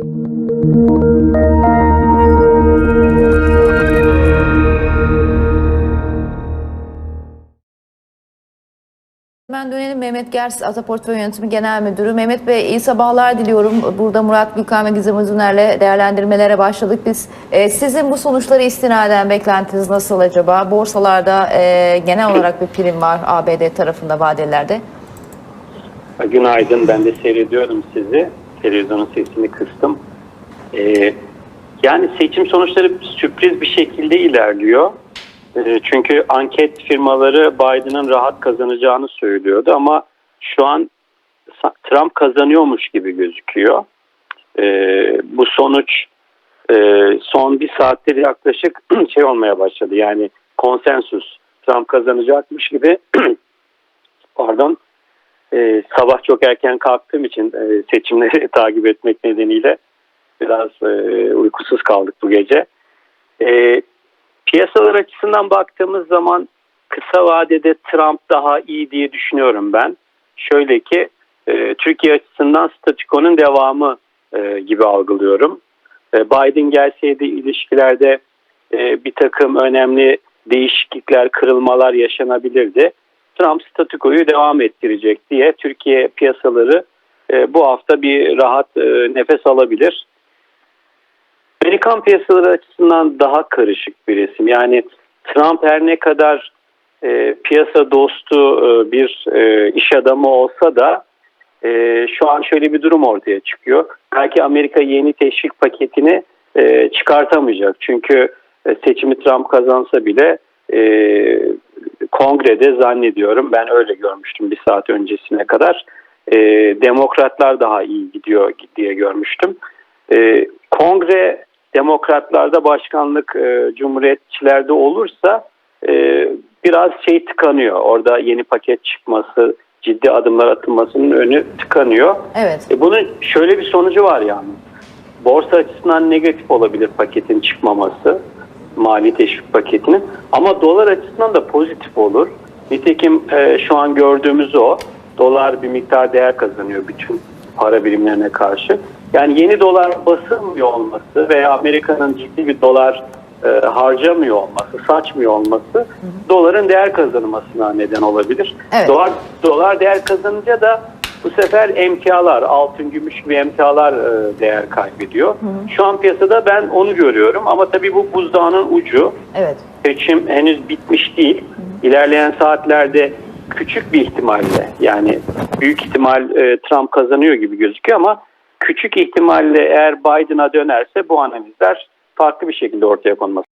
Hemen dönelim Mehmet Gers, Ata Portföy Yönetimi Genel Müdürü. Mehmet Bey iyi sabahlar diliyorum. Burada Murat Gülkan ve Gizem Uzuner'le değerlendirmelere başladık biz. Ee, sizin bu sonuçları istinaden beklentiniz nasıl acaba? Borsalarda e, genel olarak bir prim var ABD tarafında vadelerde. Günaydın, ben de seyrediyorum sizi. Televizyonun sesini kıstım. Ee, yani seçim sonuçları sürpriz bir şekilde ilerliyor. Ee, çünkü anket firmaları Biden'ın rahat kazanacağını söylüyordu ama şu an Trump kazanıyormuş gibi gözüküyor. Ee, bu sonuç e, son bir saattir yaklaşık şey olmaya başladı. Yani konsensus Trump kazanacakmış gibi pardon ee, sabah çok erken kalktığım için e, seçimleri takip etmek nedeniyle biraz e, uykusuz kaldık bu gece. E, piyasalar açısından baktığımız zaman kısa vadede Trump daha iyi diye düşünüyorum ben. Şöyle ki e, Türkiye açısından statükonun devamı e, gibi algılıyorum. E, Biden gelseydi ilişkilerde e, bir takım önemli değişiklikler, kırılmalar yaşanabilirdi. Trump statükoyu devam ettirecek diye Türkiye piyasaları e, bu hafta bir rahat e, nefes alabilir. Amerikan piyasaları açısından daha karışık bir resim. Yani Trump her ne kadar e, piyasa dostu e, bir e, iş adamı olsa da e, şu an şöyle bir durum ortaya çıkıyor. Belki Amerika yeni teşvik paketini e, çıkartamayacak. Çünkü e, seçimi Trump kazansa bile e, kongrede zannediyorum ben öyle görmüştüm bir saat öncesine kadar e, demokratlar daha iyi gidiyor diye görmüştüm. E, kongre demokratlarda başkanlık e, cumhuriyetçilerde olursa e, biraz şey tıkanıyor. Orada yeni paket çıkması, ciddi adımlar atılmasının önü tıkanıyor. Evet. E, bunun şöyle bir sonucu var yalnız. Borsa açısından negatif olabilir paketin çıkmaması, mali teşvik paketinin. Ama dolar açısından da pozitif olur. Nitekim e, şu an gördüğümüz o. Dolar bir miktar değer kazanıyor bütün para birimlerine karşı. Yani yeni dolar basılmıyor olması veya Amerika'nın ciddi bir dolar e, harcamıyor olması, saçmıyor olması doların değer kazanmasına neden olabilir. Evet. Dolar, dolar değer kazanınca da bu sefer emtialar, altın, gümüş gibi emtialar e, değer kaybediyor. Şu an piyasada ben onu görüyorum ama tabii bu buzdağının ucu. Evet. Seçim henüz bitmiş değil. İlerleyen saatlerde küçük bir ihtimalle yani büyük ihtimal e, Trump kazanıyor gibi gözüküyor ama küçük ihtimalle eğer Biden'a dönerse bu analizler farklı bir şekilde ortaya konması